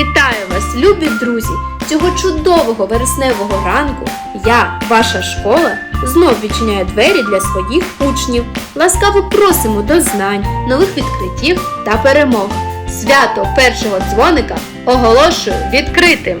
Вітаю вас, любі друзі! Цього чудового вересневого ранку я, ваша школа, знов відчиняю двері для своїх учнів. Ласкаво просимо до знань, нових відкриттів та перемог. Свято першого дзвоника оголошую відкритим.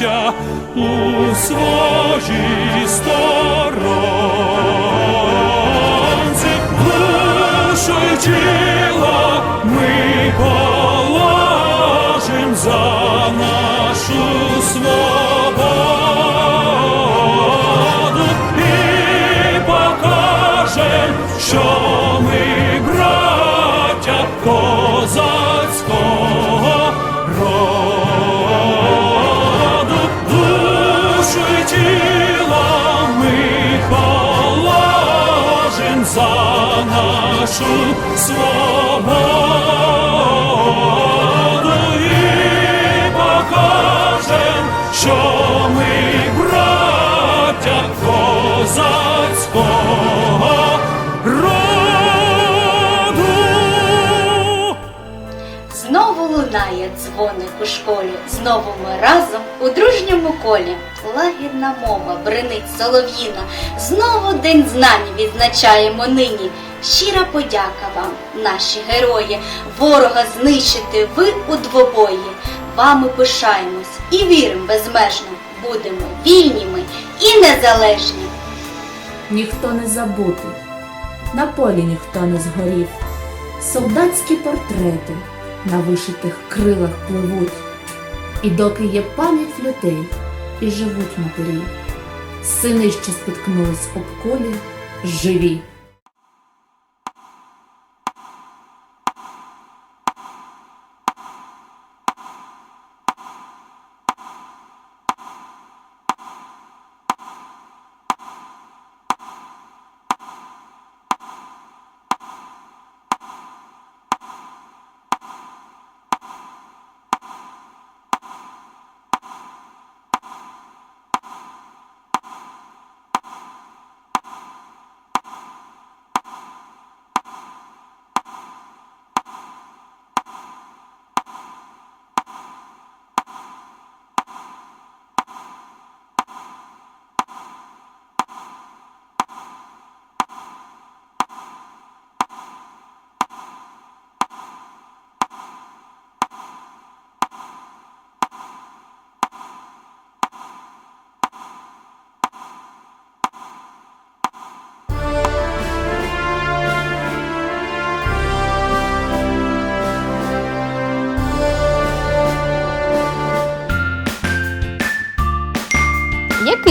браття, у своїй сторонці, душу нашу свободу і покажем, що ми браття козацького роду. Знову лунає дзвоник у школі, знову ми разом у дружньому колі. Лагідна мова бренить солов'їна, знову день знань відзначаємо нині. Щира подяка вам, наші герої, ворога знищити ви у двобої. Вами пишаємось і віримо безмежно. Будемо вільні ми і незалежні. ніхто не забутий, на полі ніхто не згорів. Солдатські портрети на вишитих крилах пливуть, і доки є пам'ять людей, і живуть матері, сини, що спіткнулись об колі, живі.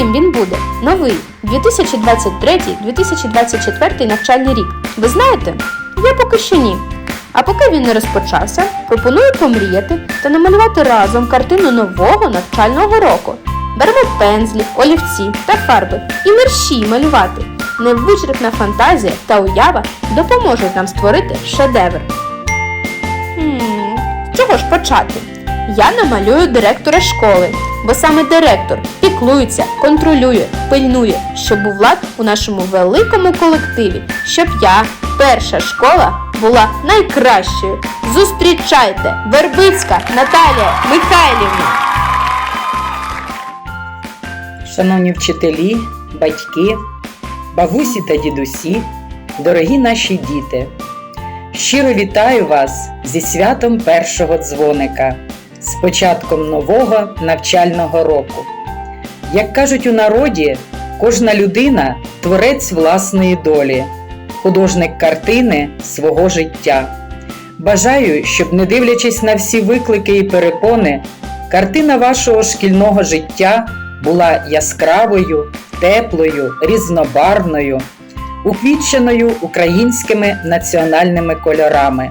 Яким він буде? Новий 2023-2024 навчальний рік. Ви знаєте? Я поки що ні. А поки він не розпочався, пропоную помріяти та намалювати разом картину нового навчального року. Беремо пензлі, олівці та фарби і мерщій малювати. Невичерпна фантазія та уява допоможуть нам створити шедевр. Хм, чого ж почати? Я намалюю директора школи, бо саме директор піклується, контролює, пильнує, щоб був лад у нашому великому колективі, щоб я, перша школа, була найкращою. Зустрічайте! Вербицька Наталія Михайлівна! Шановні вчителі, батьки, бабусі та дідусі, дорогі наші діти, щиро вітаю вас зі святом першого дзвоника, з початком нового навчального року. Як кажуть у народі, кожна людина творець власної долі, художник картини свого життя. Бажаю, щоб, не дивлячись на всі виклики і перепони, картина вашого шкільного життя була яскравою, теплою, різнобарвною, уквітченою українськими національними кольорами,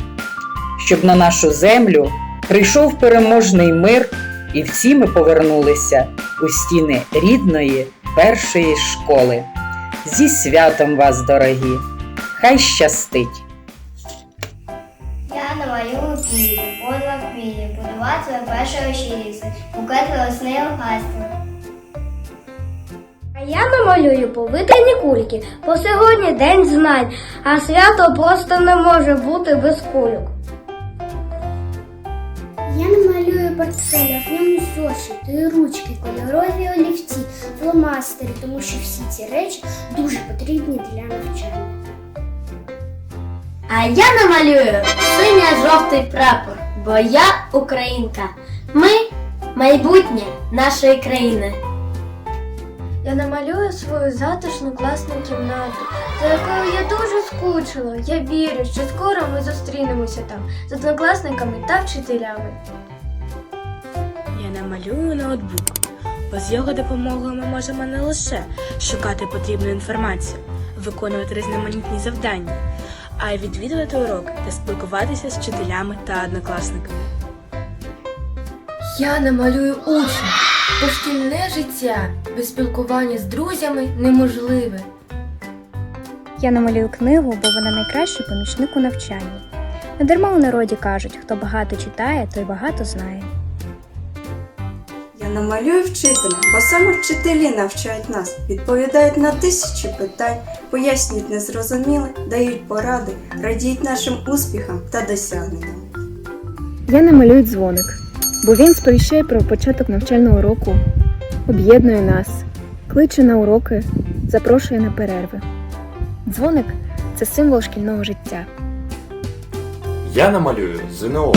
щоб на нашу землю прийшов переможний мир, і всі ми повернулися у стіни рідної першої школи. Зі святом вас, дорогі! Хай щастить! Я намалюю квіти, поза квіти, будувати своє перше очіліси, букет весни. А я намалюю повітряні кульки, бо сьогодні день знань, а свято просто не може бути без кульок. А в ньому зошити, ручки, кольорові олівці, фломастери, тому що всі ці речі дуже потрібні для навчання. А я намалюю синьо-жовтий прапор, бо я українка. Ми майбутнє нашої країни. Я намалюю свою затишну класну кімнату, за якою я дуже скучила. Я вірю, що скоро ми зустрінемося там з однокласниками та вчителями. Я намалюю ноутбук, бо з його допомогою ми можемо не лише шукати потрібну інформацію, виконувати різноманітні завдання, а й відвідувати уроки та спілкуватися з вчителями та однокласниками. Я намалюю учня, бо шкільне життя без спілкування з друзями неможливе. Я намалюю книгу, бо вона найкращий помічник у навчанні. Не дарма у народі кажуть, хто багато читає, той багато знає. Я намалюю вчителя, бо саме вчителі навчають нас, відповідають на тисячі питань, пояснюють незрозуміле, дають поради, радіють нашим успіхам та досягненням. Я намалюю дзвоник, бо він сповіщає про початок навчального року, об'єднує нас, кличе на уроки, запрошує на перерви. Дзвоник це символ шкільного життя. Я намалюю ЗНО.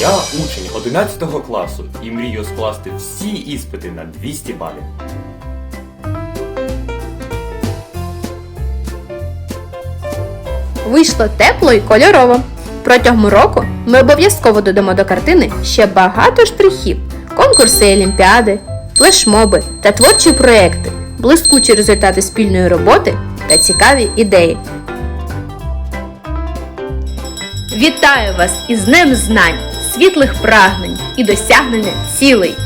Я учень 11 класу і мрію скласти всі іспити на 200 балів. Вийшло тепло і кольорово. Протягом року ми обов'язково додамо до картини ще багато штрихів, конкурси і олімпіади, флешмоби та творчі проекти, блискучі результати спільної роботи та цікаві ідеї. Вітаю вас із Днем Знань, світлих прагнень і досягнення цілей!